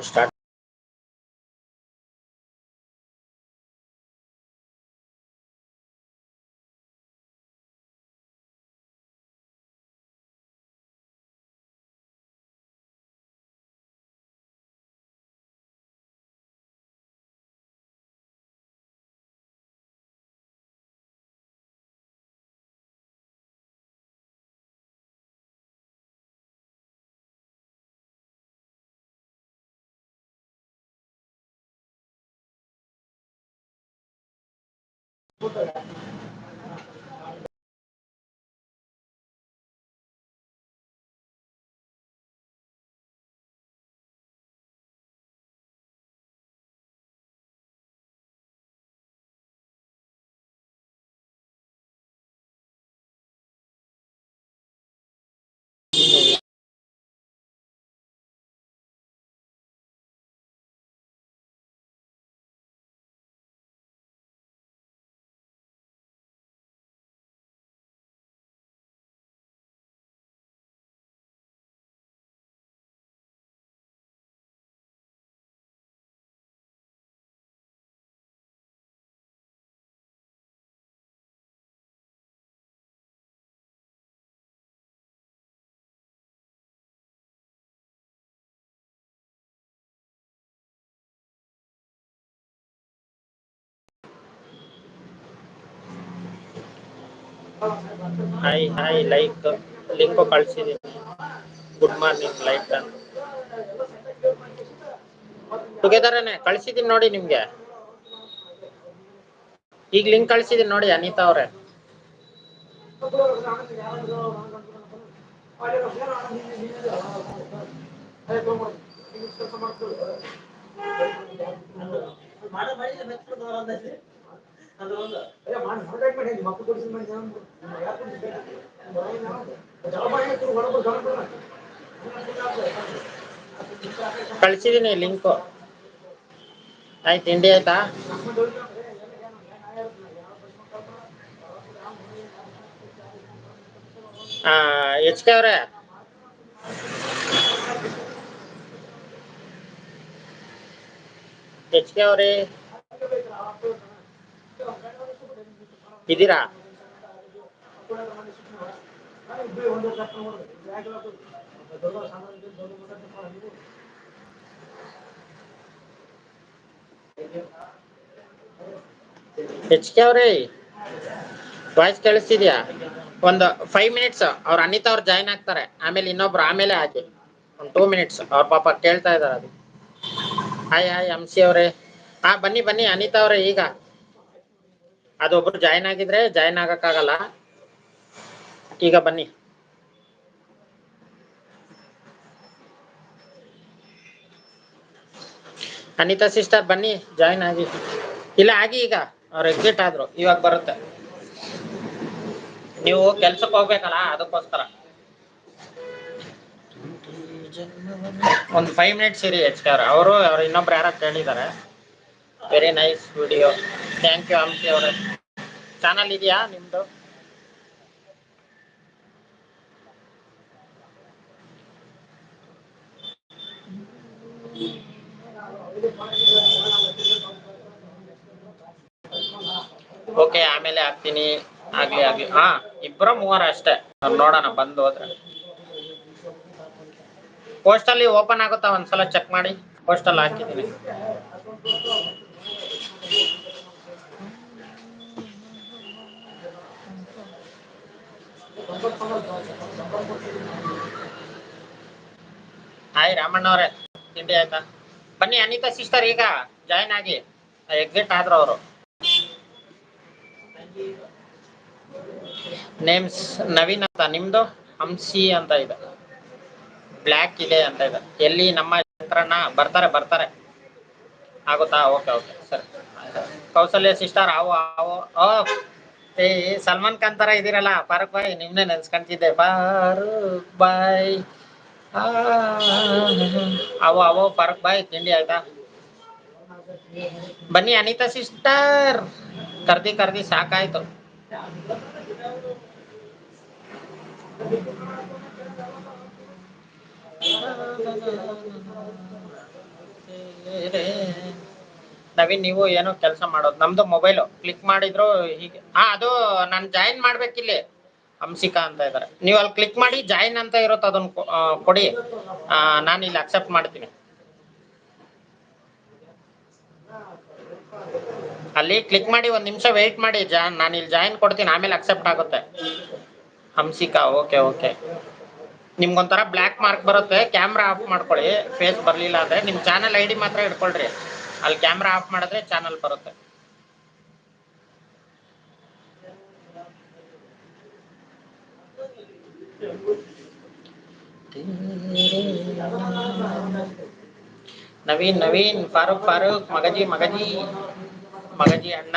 está fotografía hi hi like link ಕಳ್ಸಿದೀನಿ good morning like ಟುಗೆದರನೇ ಕಳ್ಸಿದೀನಿ ನೋಡಿ ನಿಮ್ಗೆ। ಈಗ ಲಿಂಕ್ ಕಳ್ಸಿದೀನಿ ನೋಡಿ ಅನಿತಾ ಅವ್ರೆ। ಕಳ್ಸಿದೀನಿ ಲಿಂಕು ಆಯ್ತು ತಿಂಡಿ ಆಯ್ತಾ? ಎಚ್ ಕೆ ಅವ್ರೆ? ಎಚ್ ಕೆ ಅವ್ರೆ? ಇದ್ದೀರಾ ಎಚ್ ಕೆ ಅವ್ರೆ ವಾಯ್ಸ್ ಕೇಳಿಸ್ತಿದ್ಯಾ? ಒಂದು ಫೈವ್ ಮಿನಿಟ್ಸ್ ಅವ್ರ ಅನಿತಾ ಅವ್ರು ಜಾಯ್ನ್ ಆಗ್ತಾರೆ. ಆಮೇಲೆ ಇನ್ನೊಬ್ರು ಆಮೇಲೆ ಹಾಕಿ ಒಂದು ಟೂ ಮಿನಿಟ್ಸ್ ಅವ್ರ ಪಾಪ ಕೇಳ್ತಾ ಇದಾರೆ ಅದು. ಹಾಯ್ ಹಾಯ್ ಅಂಶಿ ಅವ್ರೆ. ಹಾ, ಬನ್ನಿ ಬನ್ನಿ, ಅನಿತಾ ಅವ್ರೆ ಈಗ. ಅದೊಬ್ರು ಜಾಯಿನ್ ಆಗಿದ್ರೆ ಜಾಯಿನ್ ಆಗಕ್ಕಾಗಲ್ಲ. ಈಗ ಬನ್ನಿ. ಅನಿತಾ ಸಿಸ್ಟರ್ ಬನ್ನಿ ಜಾಯಿನ್ ಆಗಿ. ಇಲ್ಲ, ಆಗಿ ಈಗ. ಅವ್ರು ಎಕ್ಸಿಟ್ ಆದ್ರು. ಇವಾಗ ಬರುತ್ತೆ. ನೀವು ಕೆಲ್ಸಕ್ಕೆ ಹೋಗ್ಬೇಕಲ್ಲ, ಅದಕ್ಕೋಸ್ಕರ. ಒಂದು ಫೈವ್ ಮಿನಿಟ್ಸ್ ಇರಿ ಎಚ್ ಕೆ ಅವರು. ಅವ್ರು ಇನ್ನೊಬ್ರು ಯಾರು ಕೇಳಿದ್ದಾರೆ. Very nice video thank you Anshi ಅವರೇ. ಚಾನಲ್ ಇದೆಯಾ ನಿಮ್ದು? ಓಕೆ ಆಮೇಲೆ ಹಾಕ್ತೀನಿ. ಆಗ್ಲಿ ಆಗ್ಲಿ. ಹಾ ಇಬ್ಬರ ಮೂವರ ಅಷ್ಟೇ. ನೋಡೋಣ, ಬಂದು ಹೋದ್ರೆ. ಪೋಸ್ಟಲ್ಲಿ ಓಪನ್ ಆಗುತ್ತಾ ಒಂದ್ಸಲ ಚೆಕ್ ಮಾಡಿ? ಪೋಸ್ಟಲ್ಲಿ ಹಾಕಿದ್ದೀನಿ ಹಾಯ್ ರಾಮಣ್ಣ ತಿಂಡಿ ಆಯ್ತಾ? ಬನ್ನಿ ಅನಿತಾ ಸಿಸ್ಟರ್ ಈಗ ಜಾಯ್ನ್ ಆಗಿ ಎಕ್ಸಿಟ್ ಆದ್ರು ಅವರು. ನೇಮ್ಸ್ ನವೀನ್ ಅಂತ, ನಿಮ್ದು? ಹಂಸಿ ಅಂತ ಇದೆ. ಬ್ಲ್ಯಾಕ್ ಇದೆ ಅಂತ ಇದೆ. ಎಲ್ಲಿ ನಮ್ಮ ಚಿತ್ರಣ ಬರ್ತಾರೆ ಬರ್ತಾರೆ. ಆಗುತ್ತಾ? ಓಕೆ ಓಕೆ ಸರಿ. ಕೌಸಲ್ಯ ಸಿಸ್ಟರ್ ಆವು ಆವು. ಏ ಸಲ್ಮಾನ್ ಖಾನ್ ತರ ಇದೀರಲ್ಲ ಫಾರೂಕ್ ಬಾಯ್ ನಿಮ್ನೆ ನೆನ್ಸ್ಕೊಂತಿದ್ದೆ ಫಾರೂಕ್ ಬಾಯ್ ಅವೋ ಅವೋ ಫಾರೂಕ್ ಬಾಯ್ ತಿಂಡಿ ಆಯ್ತಾ ಬನ್ನಿ ಅನಿತಾ ಸಿಸ್ಟರ್ ಕರ್ದಿ ಕರ್ದಿ ಸಾಕಾಯ್ತು ನವೀನ್, ನೀವು ಏನೋ ಕೆಲಸ ಮಾಡೋದು. ನಮ್ದು ಮೊಬೈಲ್ ಕ್ಲಿಕ್ ಮಾಡಿದ್ರು ಹೀಗೆ. ಹಾ, ಅದು ನಾನು ಜಾಯಿನ್ ಮಾಡ್ಬೇಕಿಲ್ಲಿ. ಹಂಸಿಕಾ ಅಂತ ಇದಾರೆ. ನೀವು ಅಲ್ಲಿ ಕ್ಲಿಕ್ ಮಾಡಿ ಜಾಯಿನ್ ಅಂತ ಇರುತ್ತೆ ಅದನ್ನ ಕೊಡಿ. ನಾನು ಇಲ್ಲಿ ಅಕ್ಸೆಪ್ಟ್ ಮಾಡ್ತೀನಿ. ಅಲ್ಲಿ ಕ್ಲಿಕ್ ಮಾಡಿ ಒಂದ್ ನಿಮಿಷ ವೆಯ್ಟ್ ಮಾಡಿ. ನಾನು ಇಲ್ಲಿ ಜಾಯಿನ್ ಕೊಡ್ತೀನಿ. ಆಮೇಲೆ ಅಕ್ಸೆಪ್ಟ್ ಆಗುತ್ತೆ. ಹಂಸಿಕಾ ಓಕೆ ಓಕೆ ನಿಮ್ಗೊಂಥರ ಬ್ಲ್ಯಾಕ್ ಮಾರ್ಕ್ ಬರುತ್ತೆ. ಕ್ಯಾಮ್ರಾ ಆಫ್ ಮಾಡ್ಕೊಳ್ಳಿ. ಫೇಸ್ ಬರಲಿಲ್ಲ ಅಂದ್ರೆ ನಿಮ್ಮ ಚಾನಲ್ ಐ ಡಿ ಮಾತ್ರ ಇಟ್ಕೊಳ್ರಿ ಅಲ್ಲಿ ಕ್ಯಾಮ್ರಾ ಆಫ್ ಮಾಡಿದ್ರೆ ಚಾನಲ್ ಬರುತ್ತೆ. ನವೀನ್ ನವೀನ್ ಫಾರೂಕ್ ಫಾರೂಕ್ ಮಗಜಿ ಮಗಜಿ ಮಗಜಿ ಅಣ್ಣ.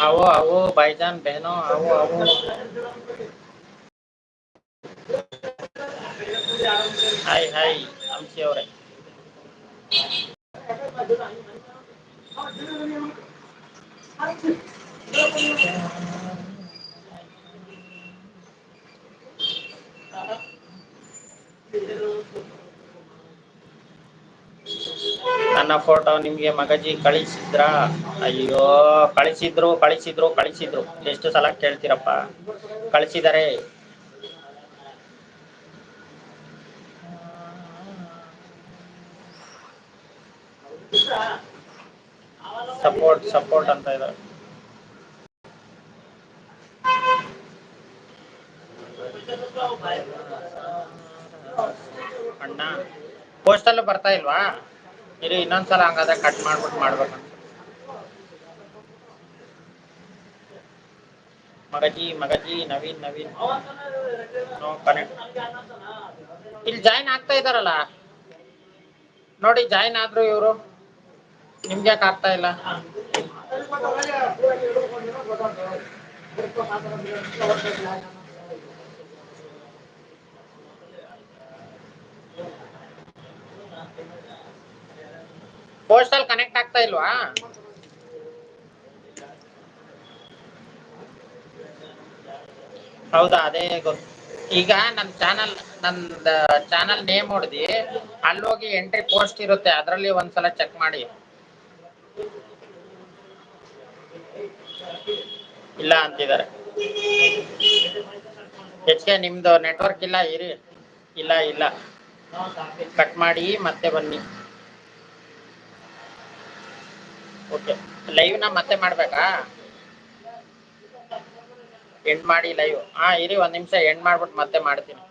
આવો આવો ભાઈજાન બહેનો આવો આવો હાય હાય આમ છે ઓરે Thank you. ನನ್ನ ಫೋಟೋ ನಿಮ್ಗೆ ಮಗಜಿ ಕಳಿಸಿದ್ರ? ಅಯ್ಯೋ, ಕಳಿಸಿದ್ರು ಕಳಿಸಿದ್ರು ಕಳಿಸಿದ್ರು. ಎಷ್ಟು ಸಲ ಕೇಳ್ತೀರಪ್ಪ? ಕಳಿಸಿದರೆ. ಸಪೋರ್ಟ್ ಸಪೋರ್ಟ್ ಅಂತ ಇದ್ದಾರೆ ಅಣ್ಣ ಪೋಸ್ಟಲ್ಲೂ ಬರ್ತಾ ಇಲ್ವಾ? ಇರಿ ಇನ್ನೊಂದ್ಸಲ ಹಂಗಾದ್ರೆ ಕಟ್ ಮಾಡ್ಬಿಟ್ಟು ಮಾಡ್ಬೇಕಂತ. ಮಗಜಿ ಮಗಜಿ, ನವೀನ್ ನವೀನ್. ನೋ ಕನೆಕ್ಟ್ ಇಲ್ಲಿ ಜಾಯಿನ್ ಆಗ್ತಾ ಇದಾರಲ್ಲ ನೋಡಿ ಜಾಯಿನ್ ಆದ್ರು ಇವರು. ನಿಮ್ಗೆ ಯಾಕೆ ಆಗ್ತಾ ಇಲ್ಲ? ಪೋಸ್ಟಲ್ ಕನೆಕ್ಟ್ ಆಗ್ತಾ ಇಲ್ವಾ? ಹೌದಾ, ಅದೇ ಗೊತ್ತು ಈಗ ನನ್ನ ಚಾನಲ್ ನನ್ನ ಚಾನಲ್ ನೇಮ್ ಹೊಡೆದಿ ಅಲ್ಲಿ ಹೋಗಿ ಎಂಟ್ರಿ ಪೋಸ್ಟ್ ಇರುತ್ತೆ, ಅದರಲ್ಲಿ ಒಂದ್ಸಲ ಚೆಕ್ ಮಾಡಿ. ಇಲ್ಲ ಅಂತಿದ್ದಾರೆ. ಹೆಚ್ಚಿಗೆ ನಿಮ್ದು ನೆಟ್ವರ್ಕ್ ಇಲ್ಲ, ಇರಿ. ಇಲ್ಲ ಇಲ್ಲ. ಕಟ್ ಮಾಡಿ, ಮತ್ತೆ ಬನ್ನಿ. ಓಕೆ ಲೈವ್ನ ಮತ್ತೆ ಮಾಡ್ಬೇಕಾ? ಎಂಡ್ ಮಾಡಿ ಲೈವ್ ಹಾ, ಇರಿ ಒಂದ್ ನಿಮಿಷ ಎಂಡ್ ಮಾಡ್ಬಿಟ್ಟು ಮತ್ತೆ ಮಾಡ್ತೀನಿ.